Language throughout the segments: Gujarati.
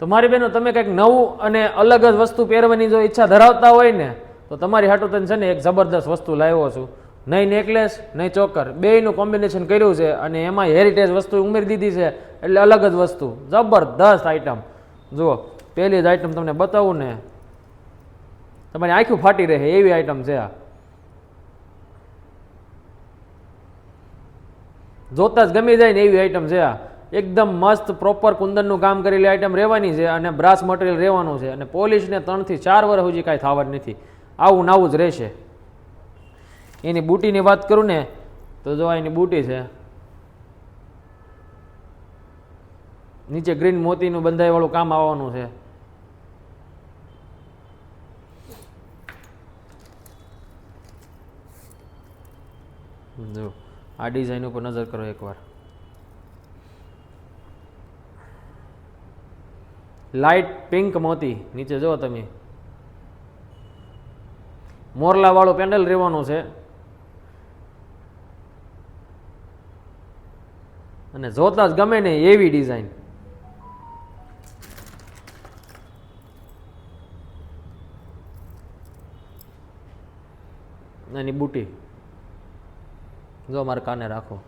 તો મારી બહેનો, તમે કંઈક નવું અને અલગ જ વસ્તુ પહેરવાની જો ઈચ્છા ધરાવતા હોય ને, તો તમારી હાટો તને છે ને એક જબરદસ્ત વસ્તુ લાવ્યો છું. નહીં નેકલેસ, નહીં ચોકર. બેયનું કોમ્બિનેશન કર્યું છે અને એમાં હેરિટેજ વસ્તુ ઉમેરી દીધી છે, એટલે અલગ જ વસ્તુ. જબરદસ્ત આઈટમ જુઓ, પહેલી જ આઈટમ તમને બતાવું ને. તમારી આંખું ફાટી રહે, એવી આઈટમ છે આ. જોતા જ ગમી જાય ને એવી આઈટમ છે આ. એકદમ મસ્ત પ્રોપર કુંદનનું કામ કરેલી આઈટમ રહેવાની છે અને બ્રાસ મટીરિયલ રહેવાનું છે. અને પોલિશને ત્રણથી ચાર વર્ષ સુધી કાંઈ થવાનું નથી. આવું ને આવું જ રહેશે. એની બુટીની વાત કરું ને, તો જો એની બુટી છે. નીચે ગ્રીન મોતીનું બંધાઈવાળું કામ આવવાનું છે. જો, આ ડિઝાઇન ઉપર નજર કરો એકવાર. લાઇટ પિંક મોતી, નીચે જુઓ તમે. મોરલાવાળું પેન્ડલ રહેવાનું છે. અને જોતા જ ગમે ને એવી ડિઝાઇન. એની બુટી. જો મારા કાને રાખો.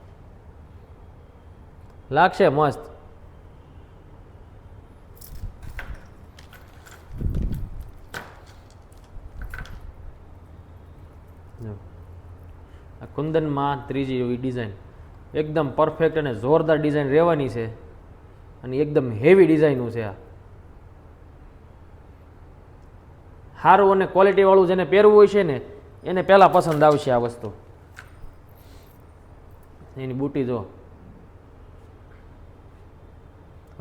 લાગશે મસ્ત. આ કુંદનમાં ત્રીજી એવી ડિઝાઇન એકદમ પરફેક્ટ અને જોરદાર ડિઝાઇન રહેવાની છે. અને એકદમ હેવી ડિઝાઇનનું છે આ. સારું અને ક્વોલિટીવાળું જેને પહેરવું હોય છે ને, એને પહેલાં પસંદ આવશે આ વસ્તુ. એની બુટી જો.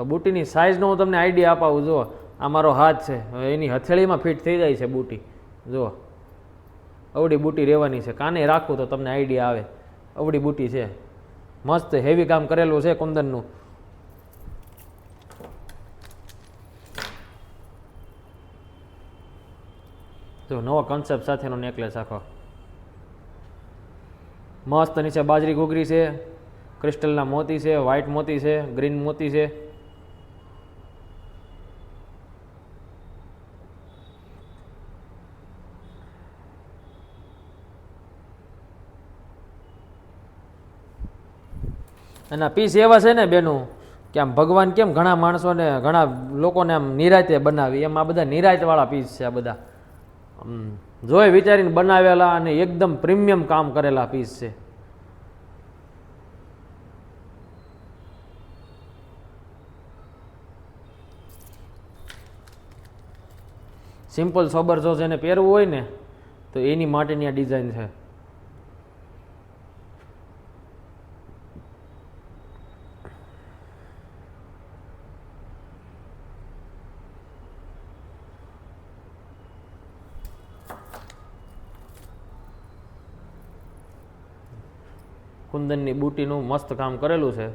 બુટીની સાઇઝનો હું તમને આઈડિયા અપાવું, જો. આ મારો હાથ છે. એની હથેળીમાં ફિટ થઈ જાય છે બુટી. જો. અવડી બુટી રહેવાની છે. કાને રાખું તો તમને આઈડિયા આવે. અવડી બુટી છે. મસ્ત હેવી કામ કરેલું છે કુંદનનું. જો નવો કન્સેપ્ટ સાથેનો નેકલેસ આખો. મસ્ત નીચે બાજરી ઘૂઘરી છે. ક્રિસ્ટલના મોતી છે વ્હાઇટ મોતી છે ગ્રીન મોતી છે. અને પીસ એવા છે ને બેનું, કે આમ ભગવાન કેમ ઘણા માણસોને, ઘણા લોકોને આમ નિરાયતે બનાવી? એમ આ બધા નિરાયતવાળા પીસ છે આ બધા. જોઈ વિચારીને બનાવેલા અને એકદમ પ્રીમિયમ કામ કરેલા પીસ છે. સિમ્પલ સોબર જો જેને પહેરવું હોય ને, તો એની માટેની આ ડિઝાઇન છે. કુંદનની બુટીનું મસ્ત કામ કરેલું છે.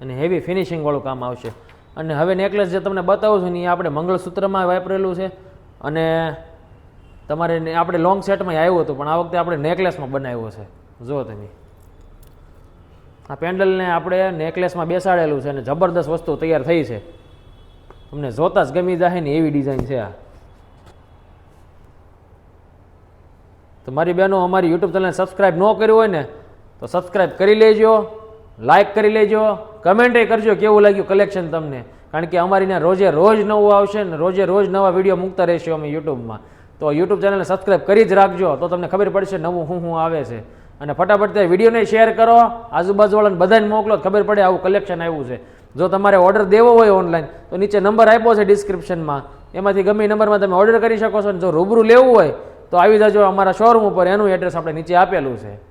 અને હેવી ફિનિશિંગવાળું કામ આવશે. અને હવે નેકલેસ જે તમને બતાવું છું ને એ આપણે મંગળસૂત્રમાં વાપરેલું છે. અને તમારે આપણે લોંગ સેટમાં આવ્યું હતું, પણ આ વખતે આપણે નેકલેસમાં બનાવ્યો છે. જુઓ તમે. આ પેન્ડલને આપણે નેકલેસમાં બેસાડેલું છે અને જબરદસ્ત વસ્તુ તૈયાર થઈ છે. તમને જોતા જ ગમી જાય ને એવી ડિઝાઇન છે આ. તો મારી બહેનો અમારી યુટ્યુબ ચેનલને સબસ્ક્રાઈબ ન કર્યું હોય ને, તો સબસ્ક્રાઇબ કરી લેજો લાઇક કરી લેજો કમેન્ટે કરજો કેવું લાગ્યું કલેક્શન તમને. કારણ કે અમારી ત્યાં રોજે રોજ નવું આવશે ને રોજે રોજ નવા વીડિયો મૂકતા રહેશું અમે યુટ્યુબમાં તો યુટ્યુબ ચેનલને સબસ્ક્રાઇબ કરી જ રાખજો, તો તમને ખબર પડશે નવું શું શું આવે છે. અને ફટાફટ તે વિડીયોને શેર કરો, આજુબાજુવાળાને બધાને મોકલો ખબર પડે આવું કલેક્શન આવ્યું છે. જો તમારે ઓર્ડર દેવો હોય ઓનલાઈન તો નીચે નંબર આપ્યો છે ડિસ્ક્રિપ્શનમાં એમાંથી ગમે નંબરમાં તમે ઓર્ડર કરી શકો છો જો રૂબરૂ લેવું હોય તો આવી જજો અમારા શોરૂમ ઉપર એનું એડ્રેસ આપણે નીચે આપેલું છે.